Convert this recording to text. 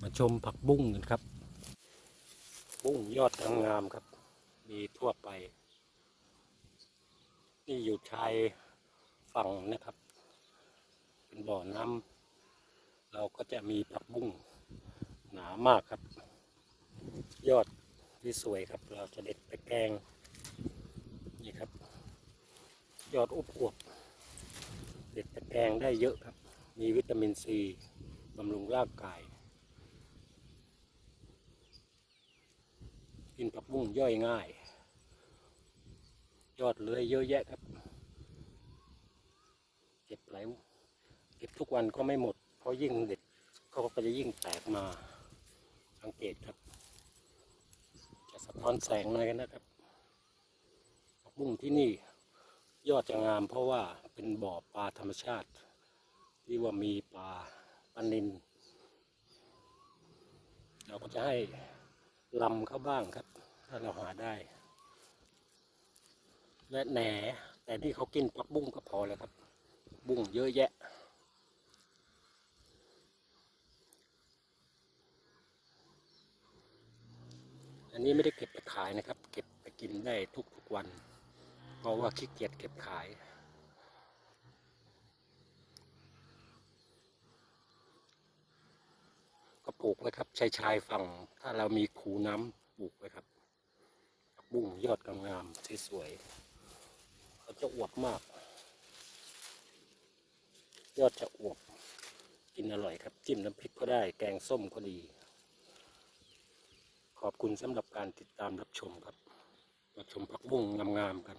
มาชมผักบุ้งกันครับ บุ้งยอดงามครับ มีทั่วไป นี่อยู่ชายฝั่งนะครับ เป็นบ่อน้ำเราก็จะมีผักบุ้งหนามากครับ ยอดที่สวยครับ เราจะเด็ดไปแกงนี่ครับ ยอดอุบอวบเด็ดไปแกงได้เยอะครับ มีวิตามินซีบำรุงร่างกาย กินผักบุ้งย่อยง่าย ยอดเลยเยอะแยะครับ เก็บไหลายเก็บทุกวันก็ไม่หมด เพราะยิ่งเด็ดเขาก็จะยิ่งแตกมา สังเกตครับ จะสะท้อนแสงหน่อยกันนะครับผักบุ้งที่นี่ ยอดจะงามเพราะว่าเป็นบ่อปลาธรรมชาติ ที่ว่ามีปลาปลานินเราก็จะให้ ลำเขาบ้างครับ ถ้าเราหาได้ และแหนแต่ที่เขากินผักบุ้งก็พอแล้วครับ บุ้งเยอะแยะ อันนี้ไม่ได้เก็บไปขายนะครับ เก็บไปกินได้ทุกๆวัน เพราะว่าขี้เกียจเก็บขาย ปลูกไว้ครับชายชายฝั่ง ถ้าเรามีคูน้ำปลูกไว้ครับผักบุ้งยอดงามๆสวยๆเขาจะอวบมาก ยอดจะอวบกินอร่อยครับ จิ้มน้ำพริกก็ได้แกงส้มก็ดี ขอบคุณสำหรับการติดตามรับชมครับมาชมผักบุ้งงามๆกัน